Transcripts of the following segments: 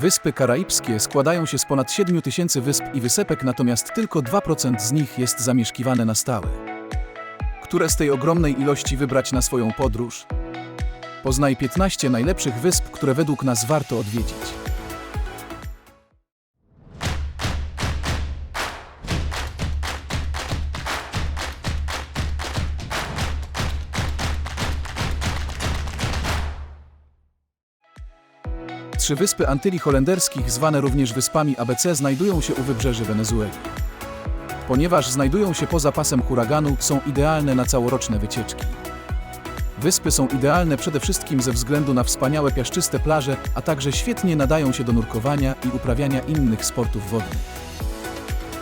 Wyspy Karaibskie składają się z ponad 7 tysięcy wysp i wysepek, natomiast tylko 2% z nich jest zamieszkiwane na stałe. Które z tej ogromnej ilości wybrać na swoją podróż? Poznaj 15 najlepszych wysp, które według nas warto odwiedzić. Trzy wyspy Antyli Holenderskich, zwane również wyspami ABC, znajdują się u wybrzeży Wenezueli. Ponieważ znajdują się poza pasem huraganu, są idealne na całoroczne wycieczki. Wyspy są idealne przede wszystkim ze względu na wspaniałe piaszczyste plaże, a także świetnie nadają się do nurkowania i uprawiania innych sportów wodnych.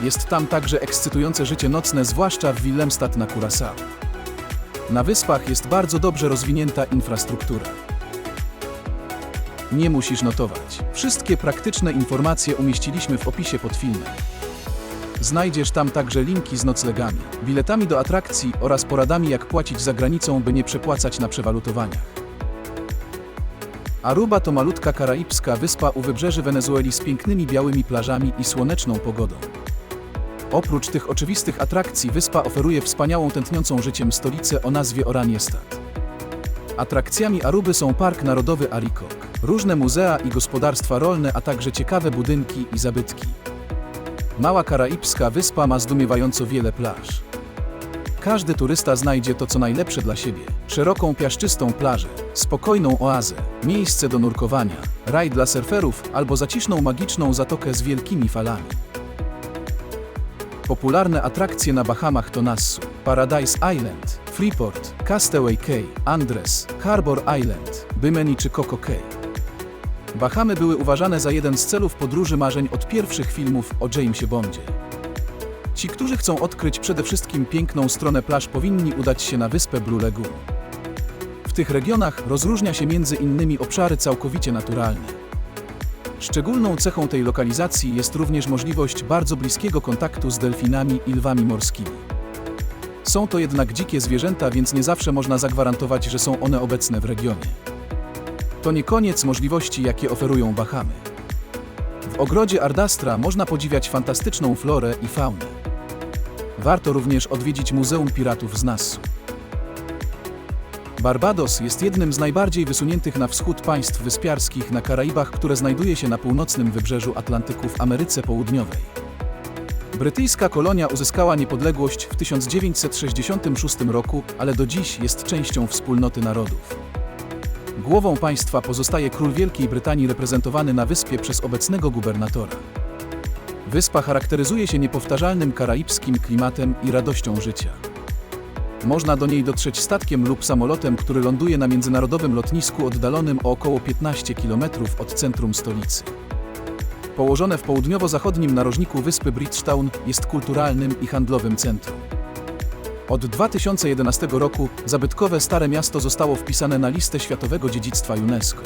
Jest tam także ekscytujące życie nocne, zwłaszcza w Willemstad na Curaçao. Na wyspach jest bardzo dobrze rozwinięta infrastruktura. Nie musisz notować. Wszystkie praktyczne informacje umieściliśmy w opisie pod filmem. Znajdziesz tam także linki z noclegami, biletami do atrakcji oraz poradami jak płacić za granicą, by nie przepłacać na przewalutowaniach. Aruba to malutka karaibska wyspa u wybrzeży Wenezueli z pięknymi białymi plażami i słoneczną pogodą. Oprócz tych oczywistych atrakcji wyspa oferuje wspaniałą tętniącą życiem stolicę o nazwie Oraniestad. Atrakcjami Aruby są Park Narodowy Arikok, różne muzea i gospodarstwa rolne, a także ciekawe budynki i zabytki. Mała karaibska wyspa ma zdumiewająco wiele plaż. Każdy turysta znajdzie to, co najlepsze dla siebie. Szeroką, piaszczystą plażę, spokojną oazę, miejsce do nurkowania, raj dla surferów albo zaciszną, magiczną zatokę z wielkimi falami. Popularne atrakcje na Bahamach to Nassau, Paradise Island, Freeport, Castaway Cay, Andres, Harbor Island, Bimini czy Coco Cay. Bahamy były uważane za jeden z celów podróży marzeń od pierwszych filmów o Jamesie Bondzie. Ci, którzy chcą odkryć przede wszystkim piękną stronę plaż, powinni udać się na wyspę Blue Lagoon. W tych regionach rozróżnia się między innymi obszary całkowicie naturalne. Szczególną cechą tej lokalizacji jest również możliwość bardzo bliskiego kontaktu z delfinami i lwami morskimi. Są to jednak dzikie zwierzęta, więc nie zawsze można zagwarantować, że są one obecne w regionie. To nie koniec możliwości, jakie oferują Bahamy. W ogrodzie Ardastra można podziwiać fantastyczną florę i faunę. Warto również odwiedzić Muzeum Piratów z Nassau. Barbados jest jednym z najbardziej wysuniętych na wschód państw wyspiarskich na Karaibach, które znajduje się na północnym wybrzeżu Atlantyku w Ameryce Południowej. Brytyjska kolonia uzyskała niepodległość w 1966 roku, ale do dziś jest częścią wspólnoty narodów. Głową państwa pozostaje król Wielkiej Brytanii reprezentowany na wyspie przez obecnego gubernatora. Wyspa charakteryzuje się niepowtarzalnym karaibskim klimatem i radością życia. Można do niej dotrzeć statkiem lub samolotem, który ląduje na międzynarodowym lotnisku oddalonym o około 15 km od centrum stolicy. Położone w południowo-zachodnim narożniku wyspy Bridgetown jest kulturalnym i handlowym centrum. Od 2011 roku zabytkowe Stare Miasto zostało wpisane na listę Światowego Dziedzictwa UNESCO.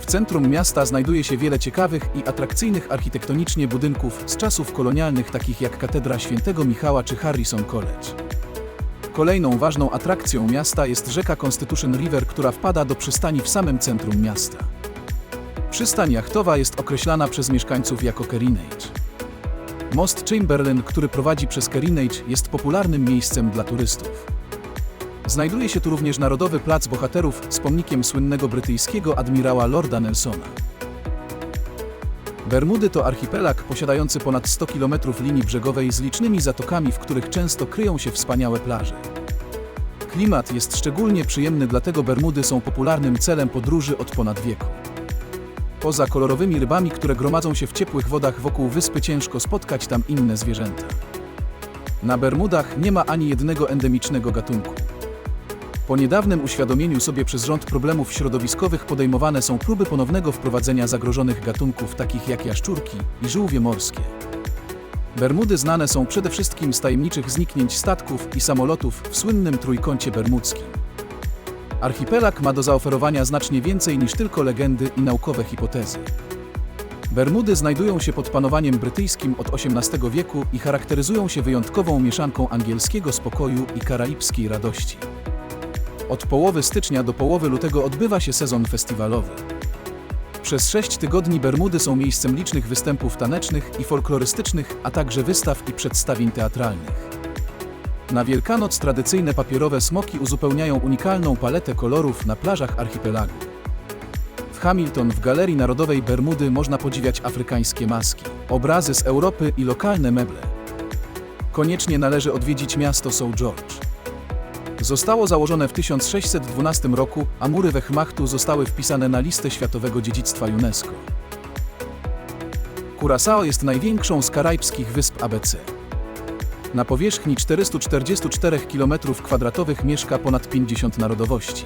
W centrum miasta znajduje się wiele ciekawych i atrakcyjnych architektonicznie budynków z czasów kolonialnych takich jak Katedra Świętego Michała czy Harrison College. Kolejną ważną atrakcją miasta jest rzeka Constitution River, która wpada do przystani w samym centrum miasta. Przystań jachtowa jest określana przez mieszkańców jako Kerinage. Most Chamberlain, który prowadzi przez Kerinage, jest popularnym miejscem dla turystów. Znajduje się tu również Narodowy Plac Bohaterów z pomnikiem słynnego brytyjskiego admirała Lorda Nelsona. Bermudy to archipelag posiadający ponad 100 km linii brzegowej z licznymi zatokami, w których często kryją się wspaniałe plaże. Klimat jest szczególnie przyjemny, dlatego Bermudy są popularnym celem podróży od ponad wieku. Poza kolorowymi rybami, które gromadzą się w ciepłych wodach wokół wyspy, ciężko spotkać tam inne zwierzęta. Na Bermudach nie ma ani jednego endemicznego gatunku. Po niedawnym uświadomieniu sobie przez rząd problemów środowiskowych podejmowane są próby ponownego wprowadzenia zagrożonych gatunków takich jak jaszczurki i żółwie morskie. Bermudy znane są przede wszystkim z tajemniczych zniknięć statków i samolotów w słynnym trójkącie bermudzkim. Archipelag ma do zaoferowania znacznie więcej niż tylko legendy i naukowe hipotezy. Bermudy znajdują się pod panowaniem brytyjskim od XVIII wieku i charakteryzują się wyjątkową mieszanką angielskiego spokoju i karaibskiej radości. Od połowy stycznia do połowy lutego odbywa się sezon festiwalowy. Przez sześć tygodni Bermudy są miejscem licznych występów tanecznych i folklorystycznych, a także wystaw i przedstawień teatralnych. Na Wielkanoc tradycyjne papierowe smoki uzupełniają unikalną paletę kolorów na plażach archipelagu. W Hamilton w Galerii Narodowej Bermudy można podziwiać afrykańskie maski, obrazy z Europy i lokalne meble. Koniecznie należy odwiedzić miasto St. George. Zostało założone w 1612 roku, a mury Wehrmachtu zostały wpisane na listę Światowego Dziedzictwa UNESCO. Curaçao jest największą z karaibskich wysp ABC. Na powierzchni 444 km2 mieszka ponad 50 narodowości.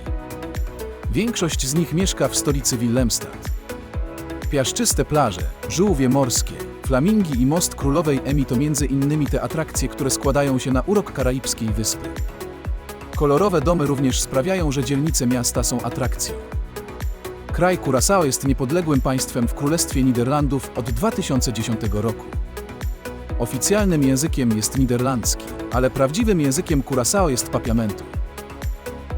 Większość z nich mieszka w stolicy Willemstad. Piaszczyste plaże, żółwie morskie, flamingi i most Królowej Emi to między innymi te atrakcje, które składają się na urok karaibskiej wyspy. Kolorowe domy również sprawiają, że dzielnice miasta są atrakcją. Kraj Curaçao jest niepodległym państwem w Królestwie Niderlandów od 2010 roku. Oficjalnym językiem jest niderlandzki, ale prawdziwym językiem Curaçao jest papiamentu.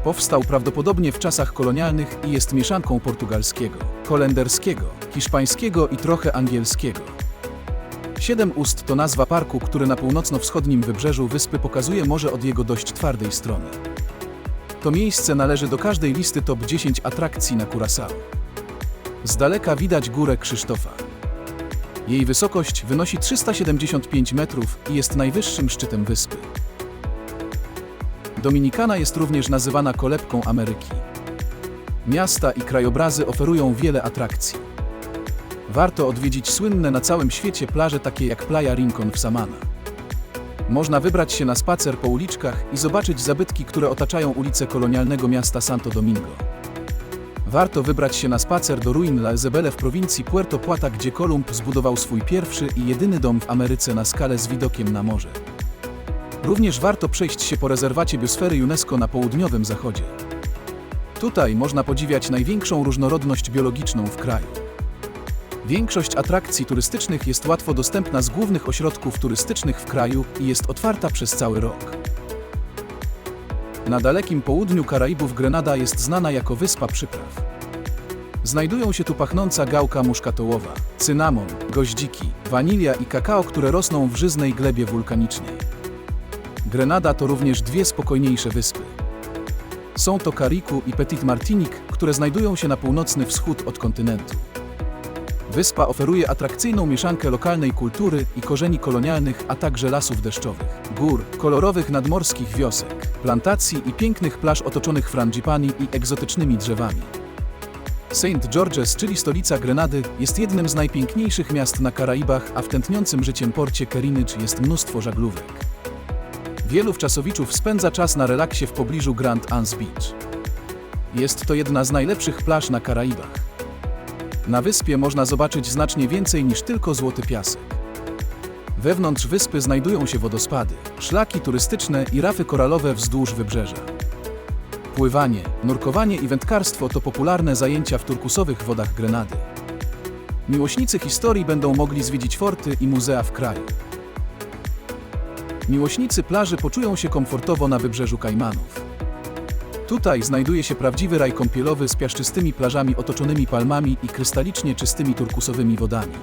Powstał prawdopodobnie w czasach kolonialnych i jest mieszanką portugalskiego, holenderskiego, hiszpańskiego i trochę angielskiego. Siedem Ust to nazwa parku, który na północno-wschodnim wybrzeżu wyspy pokazuje morze od jego dość twardej strony. To miejsce należy do każdej listy top 10 atrakcji na Curaçao. Z daleka widać górę Krzysztofa. Jej wysokość wynosi 375 metrów i jest najwyższym szczytem wyspy. Dominikana jest również nazywana kolebką Ameryki. Miasta i krajobrazy oferują wiele atrakcji. Warto odwiedzić słynne na całym świecie plaże takie jak Playa Rincon w Samana. Można wybrać się na spacer po uliczkach i zobaczyć zabytki, które otaczają ulice kolonialnego miasta Santo Domingo. Warto wybrać się na spacer do ruin La Isabela w prowincji Puerto Plata, gdzie Kolumb zbudował swój pierwszy i jedyny dom w Ameryce na skalę z widokiem na morze. Również warto przejść się po rezerwacie biosfery UNESCO na południowym zachodzie. Tutaj można podziwiać największą różnorodność biologiczną w kraju. Większość atrakcji turystycznych jest łatwo dostępna z głównych ośrodków turystycznych w kraju i jest otwarta przez cały rok. Na dalekim południu Karaibów Grenada jest znana jako wyspa przypraw. Znajdują się tu pachnąca gałka muszkatołowa, cynamon, goździki, wanilia i kakao, które rosną w żyznej glebie wulkanicznej. Grenada to również dwie spokojniejsze wyspy. Są to Caricu i Petit Martinique, które znajdują się na północny wschód od kontynentu. Wyspa oferuje atrakcyjną mieszankę lokalnej kultury i korzeni kolonialnych, a także lasów deszczowych, gór, kolorowych nadmorskich wiosek, plantacji i pięknych plaż otoczonych frangipani i egzotycznymi drzewami. St. George's, czyli stolica Grenady, jest jednym z najpiękniejszych miast na Karaibach, a w tętniącym życiem porcie Kerinich jest mnóstwo żaglówek. Wielu wczasowiczów spędza czas na relaksie w pobliżu Grand Anse Beach. Jest to jedna z najlepszych plaż na Karaibach. Na wyspie można zobaczyć znacznie więcej niż tylko złoty piasek. Wewnątrz wyspy znajdują się wodospady, szlaki turystyczne i rafy koralowe wzdłuż wybrzeża. Pływanie, nurkowanie i wędkarstwo to popularne zajęcia w turkusowych wodach Grenady. Miłośnicy historii będą mogli zwiedzić forty i muzea w kraju. Miłośnicy plaży poczują się komfortowo na wybrzeżu Kajmanów. Tutaj znajduje się prawdziwy raj kąpielowy z piaszczystymi plażami otoczonymi palmami i krystalicznie czystymi turkusowymi wodami.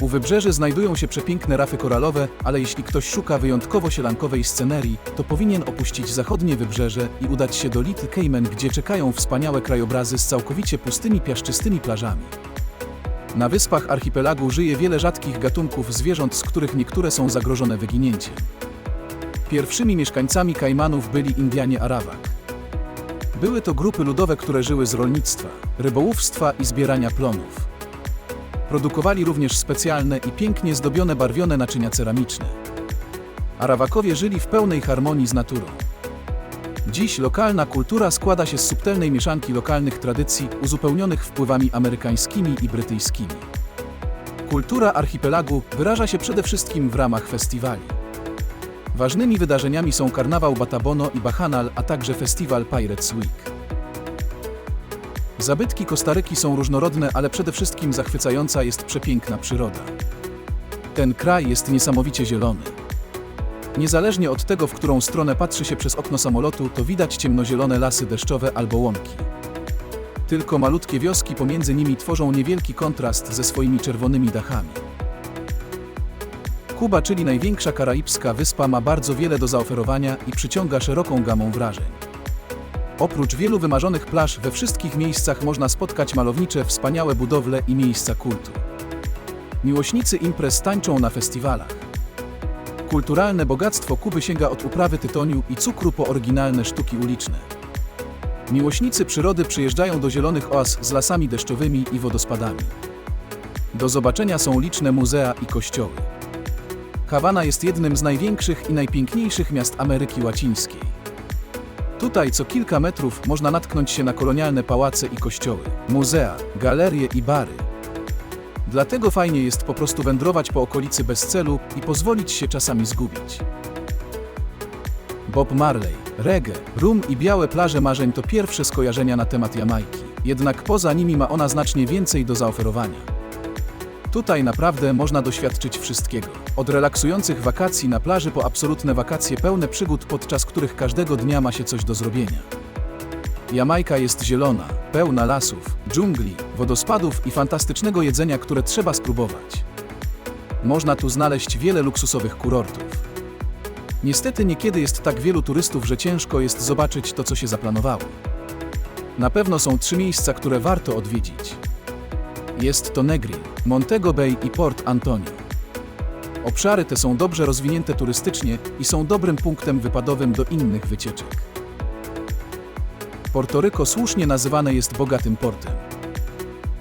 U wybrzeży znajdują się przepiękne rafy koralowe, ale jeśli ktoś szuka wyjątkowo sielankowej scenerii, to powinien opuścić zachodnie wybrzeże i udać się do Little Cayman, gdzie czekają wspaniałe krajobrazy z całkowicie pustymi piaszczystymi plażami. Na wyspach archipelagu żyje wiele rzadkich gatunków zwierząt, z których niektóre są zagrożone wyginięciem. Pierwszymi mieszkańcami Kajmanów byli Indianie Arawak. Były to grupy ludowe, które żyły z rolnictwa, rybołówstwa i zbierania plonów. Produkowali również specjalne i pięknie zdobione barwione naczynia ceramiczne. Arawakowie żyli w pełnej harmonii z naturą. Dziś lokalna kultura składa się z subtelnej mieszanki lokalnych tradycji uzupełnionych wpływami amerykańskimi i brytyjskimi. Kultura archipelagu wyraża się przede wszystkim w ramach festiwali. Ważnymi wydarzeniami są karnawał Batabono i Bacchanal, a także festiwal Pirates Week. Zabytki Kostaryki są różnorodne, ale przede wszystkim zachwycająca jest przepiękna przyroda. Ten kraj jest niesamowicie zielony. Niezależnie od tego, w którą stronę patrzy się przez okno samolotu, to widać ciemnozielone lasy deszczowe albo łąki. Tylko malutkie wioski pomiędzy nimi tworzą niewielki kontrast ze swoimi czerwonymi dachami. Kuba, czyli największa karaibska wyspa, ma bardzo wiele do zaoferowania i przyciąga szeroką gamą wrażeń. Oprócz wielu wymarzonych plaż, we wszystkich miejscach można spotkać malownicze, wspaniałe budowle i miejsca kultu. Miłośnicy imprez tańczą na festiwalach. Kulturalne bogactwo Kuby sięga od uprawy tytoniu i cukru po oryginalne sztuki uliczne. Miłośnicy przyrody przyjeżdżają do zielonych oaz z lasami deszczowymi i wodospadami. Do zobaczenia są liczne muzea i kościoły. Hawana jest jednym z największych i najpiękniejszych miast Ameryki Łacińskiej. Tutaj co kilka metrów można natknąć się na kolonialne pałace i kościoły, muzea, galerie i bary. Dlatego fajnie jest po prostu wędrować po okolicy bez celu i pozwolić się czasami zgubić. Bob Marley, reggae, rum i białe plaże marzeń to pierwsze skojarzenia na temat Jamajki. Jednak poza nimi ma ona znacznie więcej do zaoferowania. Tutaj naprawdę można doświadczyć wszystkiego. Od relaksujących wakacji na plaży po absolutne wakacje pełne przygód, podczas których każdego dnia ma się coś do zrobienia. Jamajka jest zielona, pełna lasów, dżungli, wodospadów i fantastycznego jedzenia, które trzeba spróbować. Można tu znaleźć wiele luksusowych kurortów. Niestety niekiedy jest tak wielu turystów, że ciężko jest zobaczyć to, co się zaplanowało. Na pewno są trzy miejsca, które warto odwiedzić. Jest to Negri, Montego Bay i Port Antonio. Obszary te są dobrze rozwinięte turystycznie i są dobrym punktem wypadowym do innych wycieczek. Portoryko słusznie nazywane jest bogatym portem.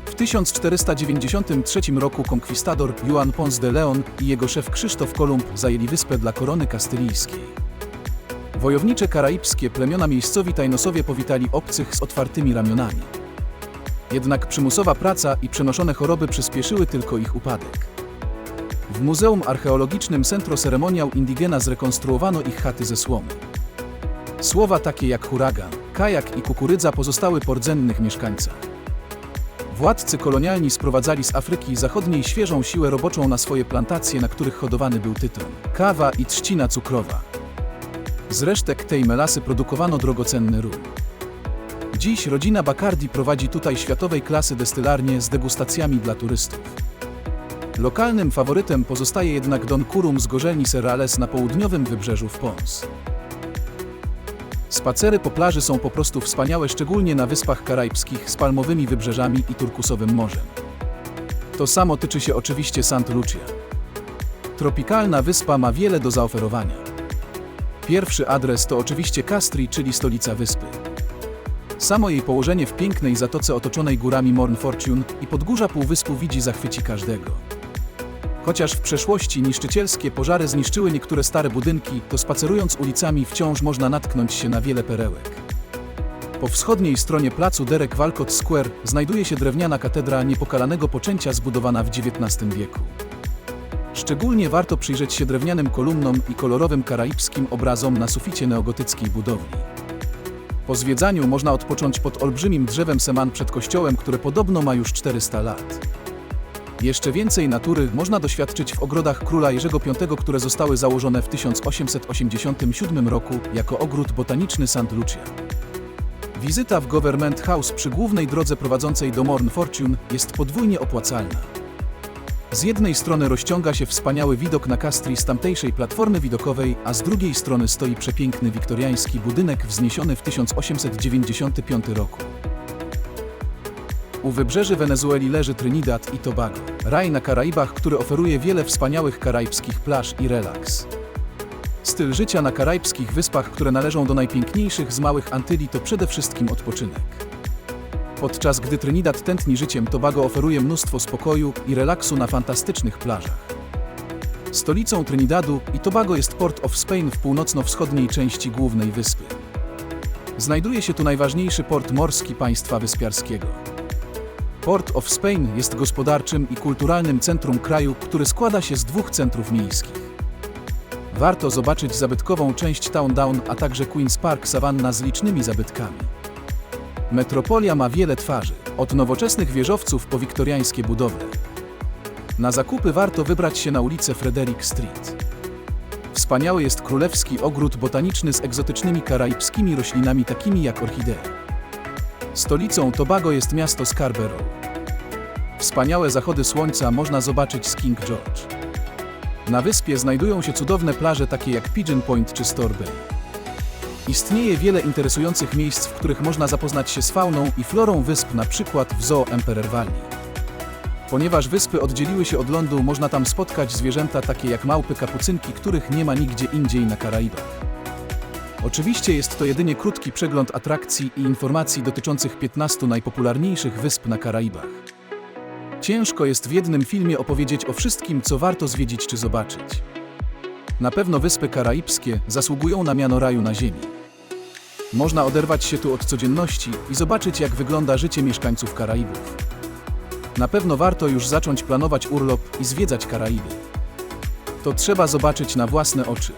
W 1493 roku konkwistador Juan Ponce de Leon i jego szef Krzysztof Kolumb zajęli wyspę dla korony kastylijskiej. Wojownicze karaibskie plemiona miejscowi tajnosowie powitali obcych z otwartymi ramionami. Jednak przymusowa praca i przenoszone choroby przyspieszyły tylko ich upadek. W Muzeum Archeologicznym Centro Ceremoniał Indigena zrekonstruowano ich chaty ze słomy. Słowa takie jak huragan, kajak i kukurydza pozostały po rdzennych mieszkańcach. Władcy kolonialni sprowadzali z Afryki Zachodniej świeżą siłę roboczą na swoje plantacje, na których hodowany był tyton, kawa i trzcina cukrowa. Z resztek tej melasy produkowano drogocenny rum. Dziś rodzina Bacardi prowadzi tutaj światowej klasy destylarnię z degustacjami dla turystów. Lokalnym faworytem pozostaje jednak Don Curum z gorzelni Serrales na południowym wybrzeżu w Pons. Spacery po plaży są po prostu wspaniałe, szczególnie na Wyspach Karaibskich z palmowymi wybrzeżami i turkusowym morzem. To samo tyczy się oczywiście St. Lucia. Tropikalna wyspa ma wiele do zaoferowania. Pierwszy adres to oczywiście Castri, czyli stolica wyspy. Samo jej położenie w pięknej zatoce otoczonej górami Morn Fortune i podgórza półwyspu widzi zachwyci każdego. Chociaż w przeszłości niszczycielskie pożary zniszczyły niektóre stare budynki, to spacerując ulicami wciąż można natknąć się na wiele perełek. Po wschodniej stronie placu Derek Walcott Square znajduje się drewniana katedra niepokalanego poczęcia zbudowana w XIX wieku. Szczególnie warto przyjrzeć się drewnianym kolumnom i kolorowym karaibskim obrazom na suficie neogotyckiej budowli. Po zwiedzaniu można odpocząć pod olbrzymim drzewem seman przed kościołem, które podobno ma już 400 lat. Jeszcze więcej natury można doświadczyć w ogrodach króla Jerzego V, które zostały założone w 1887 roku jako ogród botaniczny St. Lucia. Wizyta w Government House przy głównej drodze prowadzącej do Morn Fortune jest podwójnie opłacalna. Z jednej strony rozciąga się wspaniały widok na Castri z tamtejszej platformy widokowej, a z drugiej strony stoi przepiękny wiktoriański budynek wzniesiony w 1895 roku. U wybrzeży Wenezueli leży Trinidad i Tobago, raj na Karaibach, który oferuje wiele wspaniałych karaibskich plaż i relaks. Styl życia na karaibskich wyspach, które należą do najpiękniejszych z małych Antyli, to przede wszystkim odpoczynek. Podczas gdy Trinidad tętni życiem, Tobago oferuje mnóstwo spokoju i relaksu na fantastycznych plażach. Stolicą Trinidadu i Tobago jest Port of Spain w północno-wschodniej części głównej wyspy. Znajduje się tu najważniejszy port morski państwa wyspiarskiego. Port of Spain jest gospodarczym i kulturalnym centrum kraju, który składa się z dwóch centrów miejskich. Warto zobaczyć zabytkową część Town Down, a także Queen's Park Savannah z licznymi zabytkami. Metropolia ma wiele twarzy, od nowoczesnych wieżowców po wiktoriańskie budowle. Na zakupy warto wybrać się na ulicę Frederick Street. Wspaniały jest królewski ogród botaniczny z egzotycznymi karaibskimi roślinami takimi jak orchidee. Stolicą Tobago jest miasto Scarborough. Wspaniałe zachody słońca można zobaczyć z King George. Na wyspie znajdują się cudowne plaże takie jak Pigeon Point czy Store Bay. Istnieje wiele interesujących miejsc, w których można zapoznać się z fauną i florą wysp, na przykład w Zoo Emperor Valley. Ponieważ wyspy oddzieliły się od lądu, można tam spotkać zwierzęta takie jak małpy kapucynki, których nie ma nigdzie indziej na Karaibach. Oczywiście jest to jedynie krótki przegląd atrakcji i informacji dotyczących 15 najpopularniejszych wysp na Karaibach. Ciężko jest w jednym filmie opowiedzieć o wszystkim, co warto zwiedzić czy zobaczyć. Na pewno wyspy karaibskie zasługują na miano raju na ziemi. Można oderwać się tu od codzienności i zobaczyć, jak wygląda życie mieszkańców Karaibów. Na pewno warto już zacząć planować urlop i zwiedzać Karaiby. To trzeba zobaczyć na własne oczy.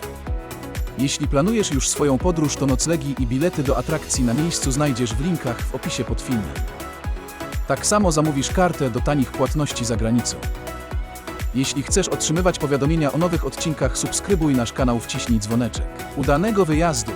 Jeśli planujesz już swoją podróż, to noclegi i bilety do atrakcji na miejscu znajdziesz w linkach w opisie pod filmem. Tak samo zamówisz kartę do tanich płatności za granicą. Jeśli chcesz otrzymywać powiadomienia o nowych odcinkach, subskrybuj nasz kanał, wciśnij dzwoneczek. Udanego wyjazdu!